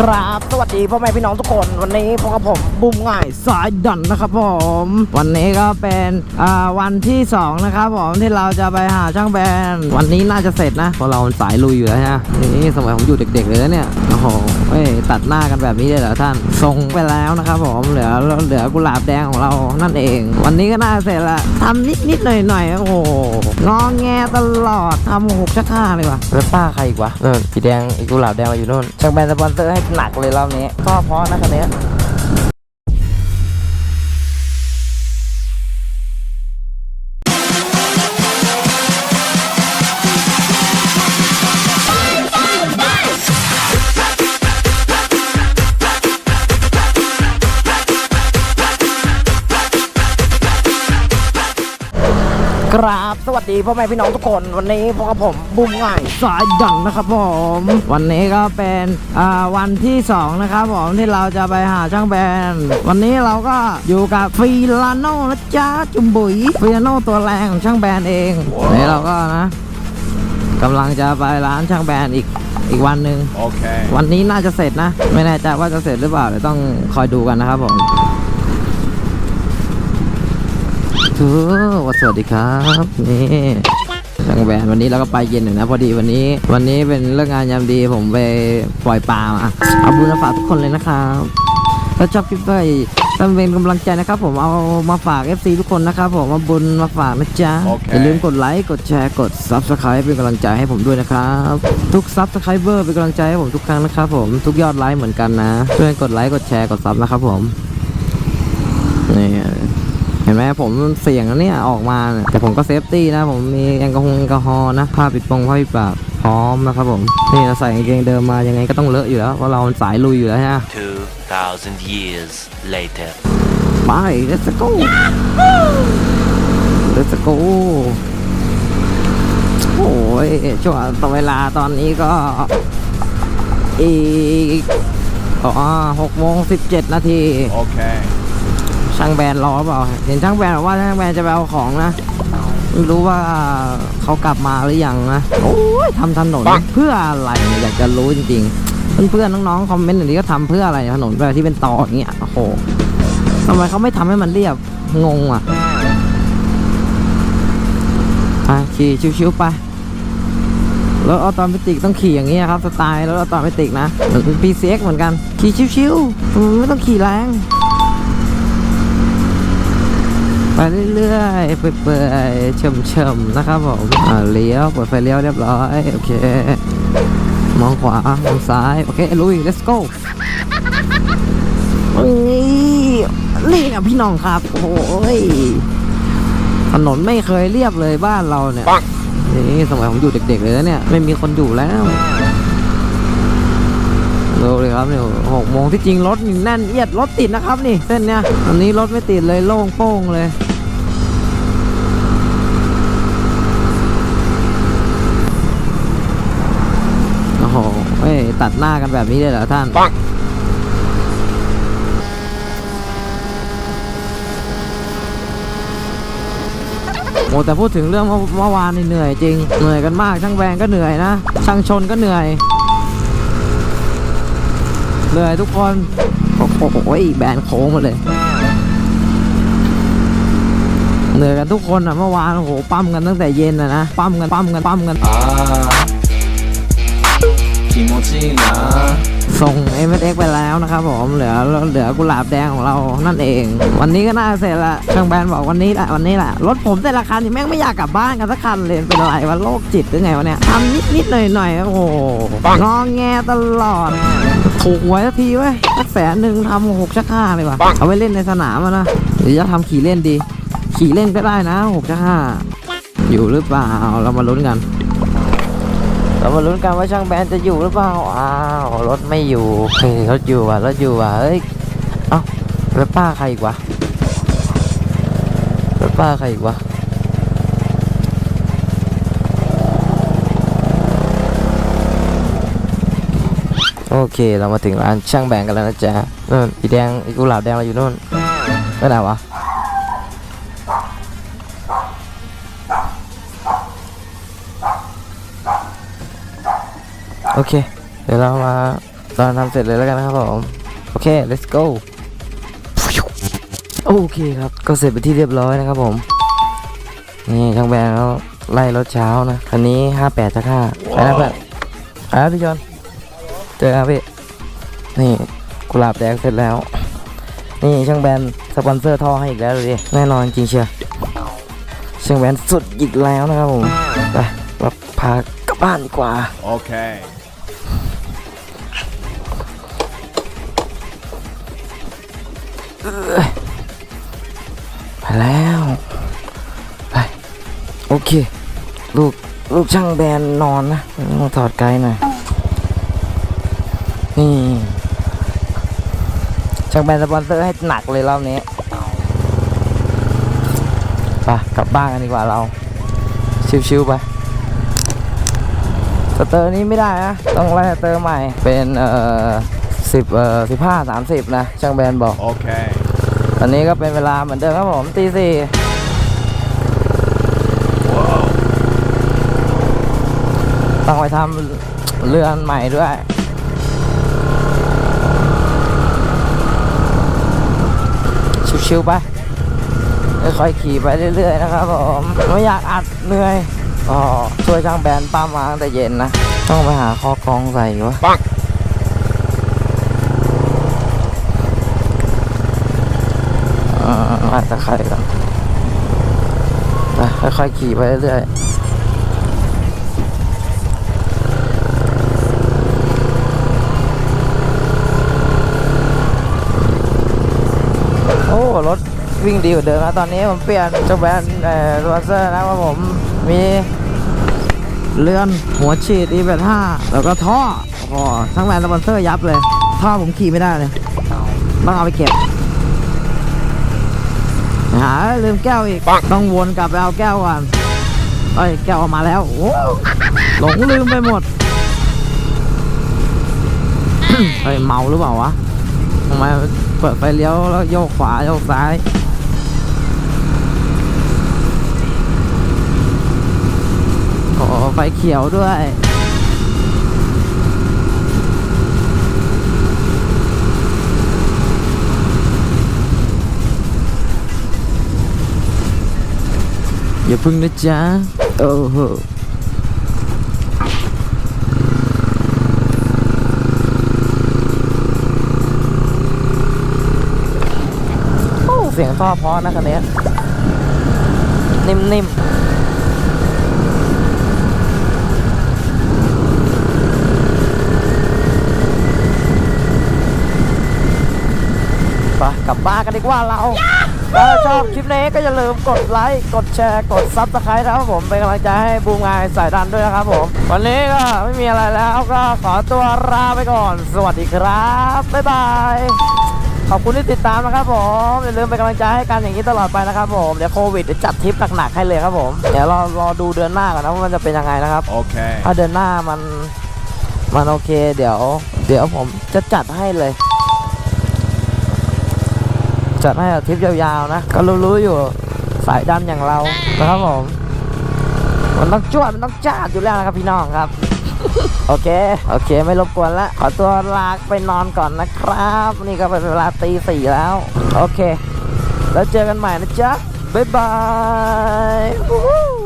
ครับ สวัสดีพ่อแม่พี่น้องทุกคน วันนี้พวกบผมบุ้มง่ายสายดันนะครับผม วันนี้ก็เป็นวันที่สองนะครับผมที่เราจะไปหาช่างแบนวันนี้น่าจะเสร็จนะเพราะเราสายลุยอยู่แล้วฮะนี่สมัยผมอยู่เด็ก ๆ เลยนะเนี่ยโอ้โหเอ้ตัดหน้ากันแบบนี้เลยเหรอท่านส่งไปแล้วนะครับผมเหลือเหลือกุหลาบแดงของเรานั่นเอง วันนี้ก็น่าเสร็จละทำนิดนิดๆหน่อยหน่อยๆโอ้โหงองแงตลอดทำหกชักห้าเลยว่ะแล้วป้าใครอีกวะนู่นสีแดงอีกกุหลาบแดงมาอยู่นู่นช่างแบนสปอนเซอร์ให้หนักเลยรอบนี้ก็เพราะนะคันนี้ ครับ สวัสดีพ่อแม่พี่น้องทุกคน วันนี้พวกบผมบุ้มง่ายสายดันนะครับผม วันนี้ก็เป็นอ่าวันที่สองนะครับผมที่เราจะไปหาช่างแบนวันนี้เราก็อยู่กับฟีลาโน่นะจ๊ะจุ่มบุ๋ยฟีลาโน่ตัวแรงของช่างแบนเองนี่เราก็นะกำลังจะไปร้านช่างแบนอีกอีกวันหนึ่ง Okay. วันนี้น่าจะเสร็จนะ ไม่แน่ใจว่าจะเสร็จหรือเปล่าเดี๋ยวต้องคอยดูกันนะครับผม ทูสวัสดีครับ นี่ทางแบรนด์วันนี้เราก็ไปเย็นหน่อยนะ พอดีวันนี้ วันนี้เป็นเรื่องงานยามดีผมไปปล่อยปลามาเอาบุญมาฝากทุกคนเลยนะครับถ้าชอบคลิปก็ต้องเป็นกำลังใจนะครับ ผมเอามาฝาก FC ทุกคนนะครับผมมาบุญมาฝากนะจ๊ะโอเคอย่าลืมกดไลค์กดแชร์กด Subscribe เป็นกำลังใจให้ผมด้วยนะครับ ทุก Subscriber เป็นกำลังใจให้ผมทุกครั้งนะครับผมทุกยอดไลค์เหมือนกันนะช่วยกดไลค์กดแชร์กดซับนะครับผมนี่เห็นไหมผมเสี่ยงนะเนี่ยออกมาเนี่ยแต่ผมก็เซฟตี้นะผมมีแอลกอฮอล์แอลกอฮอล์นะผ้าปิดปงผ้าปิดปากพร้อมนะครับผมนี่เราใส่กางเกงเดิมมายังไงก็ต้องเลอะอยู่แล้วเพราะเรามันสายลุยอยู่แล้วฮะ2,000 years later. ไป let's go let's go โอ้ยช่วงต่อเวลาตอนนี้ก็อีกอ๋อหกโมงสิบเจ็ดนาที Okay. ช่างแบรนด์รอเปล่าเห็นช่างแบรนด์บอกว่าช่างแบรนด์จะไปเอาของนะไม่รู้ว่าเขากลับมาหรือยังนะโอ้ยทำถนนเพื่ออะไรอยากจะรู้จริงๆเพื่อนๆน้องๆคอมเมนต์หน่อยดิก็ทำเพื่ออะไรถนนแบบที่เป็นตออย่างเงี้ยโอ้โหทำไมเขาไม่ทำให้มันเรียบงงอะไปขี่ชิวๆไปรถออโตเมติกต้องขี่อย่างนี้ยครับสไตล์รถออโตเมติกนะเหมือน PCX เหมือนกัน ขี่ชิวๆไม่ต้องขี่แรง ไปเรื่อยๆเปื่อยๆเฉมๆนะครับผมอ่าเลี้ยวเปิดไฟเลี้ยวเรียบร้อยโอเค มองขวามองซ้ายโอเคลุย let's go นี่นี่นะพี่น้องครับโอ้ยถนนไม่เคยเรียบเลยบ้านเราเนี่ยนี่สมัยผมอยู่เด็ก ๆ เลยนะเนี่ย ไม่มีคนอยู่แล้ว ดูเลยครับเนี่ยหกโมงที่จริงรถนี่แน่นเอียดรถติดนะครับนี่เส้นเนี้ยอันนี้รถไม่ติดเลยโล่งโป้งเลยโอ้โหเอ้ยตัดหน้ากันแบบนี้เลยเหรอท่านโอ้แต่พูดถึงเรื่องเมื่อเมื่อวานนี่เหนื่อยจริง เหนื่อยกันมากช่างแวงก็เหนื่อยนะช่างชนก็เหนื่อย เลยทุกคน โอ้โหแบนโค้งมาเลยเหนื่อยกันทุกคนอะเมื่อวานโอ้โหปั้มกันตั้งแต่เย็นนะนะปั้มกันปั้มกันปั้มกันส่ง m s x ไปแล้วนะครับผมเหลือเหลือกุหลาบแดงของเรานั่นเอง วันนี้ก็น่าเสร็จละช่างแบรนด์บอกวันนี้แหละวันนี้แหละรถผมแต่ละคันนี่แม่งไม่อยากกลับบ้านกันสักคันเลยเป็นไรวะโรคจิตหรือไงวะเนี่ยทำนิดนิดหน่อยหน่อยโอ้โหงอแงตลอด ถูกไว้สักทีเว้ยสักแสนหนึ่งทำหกชักห้าเลยว่ะ เอาไว้เล่นในสนามอะนะ หรือจะทำขี่เล่นดี ขี่เล่นก็ได้นะหกชักห้าอยู่หรือเปล่า เรามาลุ้นกัน เรามาลุ้นกันว่าช่างแบนจะอยู่หรือเปล่า อ้าว รถไม่อยู่เฮ้ยรถอยู่ว่ะ รถอยู่ว่ะ เฮ้ย เอ้าแล้วป้าใครอีกวะแล้วป้าใครอีกวะ โอเคเรามาถึงร้านช่างแบงกันแล้วนะจ๊ะนู่นอีแดงอีกุหลาบแดงเราอยู่นู่นไปไหนวะโอเค เดี๋ยวเรามาตอนทำเสร็จเลยแล้วกันนะครับผมโอเค let's go โอเคครับก็เสร็จไปที่เรียบร้อยนะครับผมนี่ช่างแบนเขาไล่รถเช้านะคันนี้ 58จะค่าไปนะเพื่อนไปนะพี่จอน เจอครับพี่ นี่กุหลาบแดงเสร็จแล้ว นี่ช่างแบนสปอนเซอร์ท่อให้อีกแล้วดูดิแน่นอนจริงเชียวช่างแบนสุดอีกแล้วนะครับผมไปเราพากลับบ้านดีกว่า Okay. ไปแล้วไปโอเค ลูก ลูกช่างแบนนอนนะต้องถอดไกลหน่อย นี่ช่างแบนสปอนเซอร์ให้หนักเลยรอบนี้ไปกลับบ้านกันดีกว่าเรา ชิวๆไปสเตอร์นี้ไม่ได้นะ ต้องไล่สเตอร์ใหม่เป็นเอ่อสิบเอ่อสิบห้าสามสิบนะ ช่างแบนบอก Okay. ตอนนี้ก็เป็นเวลาเหมือนเดิมครับผมตีสี่ต้องไปทำเรือนใหม่ด้วย ชิวๆไปค่อยๆขี่ไปเรื่อยๆนะครับผมไม่อยากอัดเหนื่อยก็ช่วยช่างแบนป้ามาตั้งแต่เย็นนะ ต้องไปหาคอกรองใส่วะอ่าอาจจะใครกันไปค่อยๆขี่ไปเรื่อยๆ รถวิ่งดีกว่าเดิมนะตอนนี้ผมเปลี่ยนเจ้าแบรนด์เอ่อสปอนเซอร์นะครับผมมีเรือนหัวฉีด E85 แล้วก็ท่อโอ้ทั้งแบรนด์สปอนเซอร์ยับเลย ท่อผมขี่ไม่ได้เลยต้องเอาไปเก็บหาลืมแก้วอีก ต้องวนกลับไปเอาแก้วก่อนเอ้ยแก้วเอามาแล้วโอ้หลงลืมไปหมดเฮ้ยเมาหรือเปล่าวะทำไม เปิดไฟเลี้ยวแล้วโยกขวาโยกซ้ายโอ้ไฟเขียวด้วยอย่าพึ่งนะจ๊ะโอ้โห สียงท่อเพราะนะคันนี้นิ่มๆไปกลับบ้านกันดีกว่าเราถ้าชอบคลิปนี้ก็อย่าลืมกดไลค์ กดแชร์ กดซับสไครต์นะครับผม เป็นกำลังใจให้บูมงานสายดันด้วยนะครับผม วันนี้ก็ไม่มีอะไรแล้วก็ขอตัวลาไปก่อน สวัสดีครับ บ๊ายบาย ขอบคุณที่ติดตามนะครับผมอย่าลืมเป็นกำลังใจให้กันอย่างนี้ตลอดไปนะครับผมเดี๋ยวโควิดเดี๋ยวจัดทริปหนักๆให้เลยครับผมเดี๋ยวรอรอดูเดือนหน้าก่อนนะว่ามันจะเป็นยังไงนะครับ Okay. ถ้าเดือนหน้ามันมันโอเคเดี๋ยว เดี๋ยวผมจะจัดให้เลย จัดให้อาทิตย์ยาวๆนะ ก็รู้ๆอยู่สายดันอย่างเรานะครับผม มันต้องจวดมันต้องจ้าดอยู่แล้วนะครับพี่น้องครับ โอเค โอเค ไม่รบกวนละ ขอตัวลาไปนอนก่อนนะครับ นี่ก็เป็นเวลาตีสี่แล้ว โอเค แล้วเจอกันใหม่นะจ๊ะ บ๊ายบาย